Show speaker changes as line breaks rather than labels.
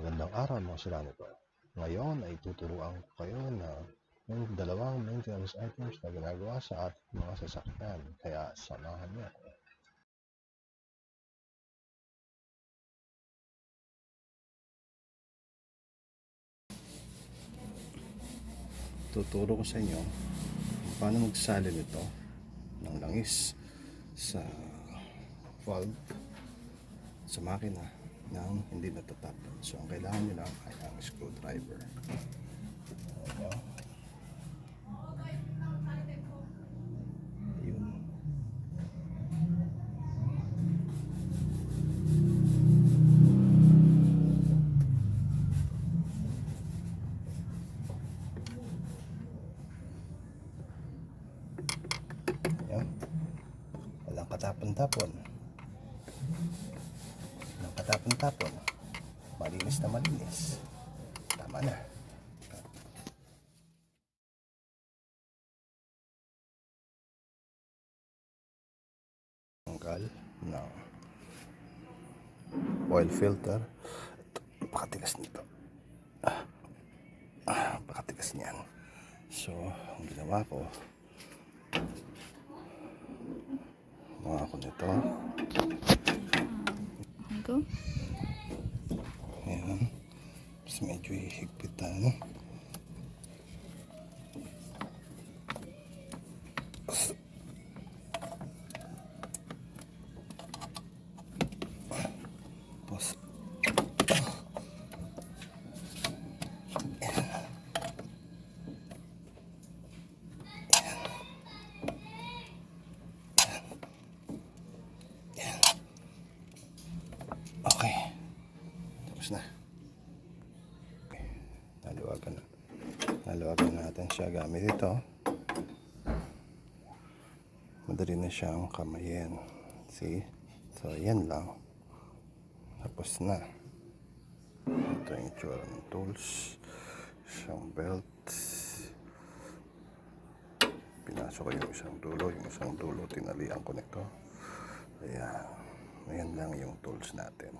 Magandang araw mga silanito. Ngayon ay tuturuan ko kayo na ng dalawang maintenance items na ginagawa sa ating mga sasakyan. Kaya samahan niyo. ako. Tuturo ko sa inyo paano magsali nito ng langis sa valve sa makina nang hindi natatap. So, ang kailangan nyo lang ay ang screwdriver. Yun. Ayan. Walang katapon-tapon. Walang katapon-tapon. Malinis na malinis. Tama na. Tanggal ng oil filter. Ito, Napakatigas nito. Ah, ah, napakatigas niyan. So, ang ginawa ko, mga ko nito.
Go.
Ayan. Tapos medyo hihigpitan. Tapos Na. Okay. Naluwagan na. Naluwagan natin siya gamit ito. Madali na siyang kamayin. See? So, yan lang. Tapos na. Ito yung itsura ng tools. Isang belt. Pinasok ko yung isang dulo. Yung isang dulo, tinalian ko nito. Ayan. Ayan lang yung tools natin.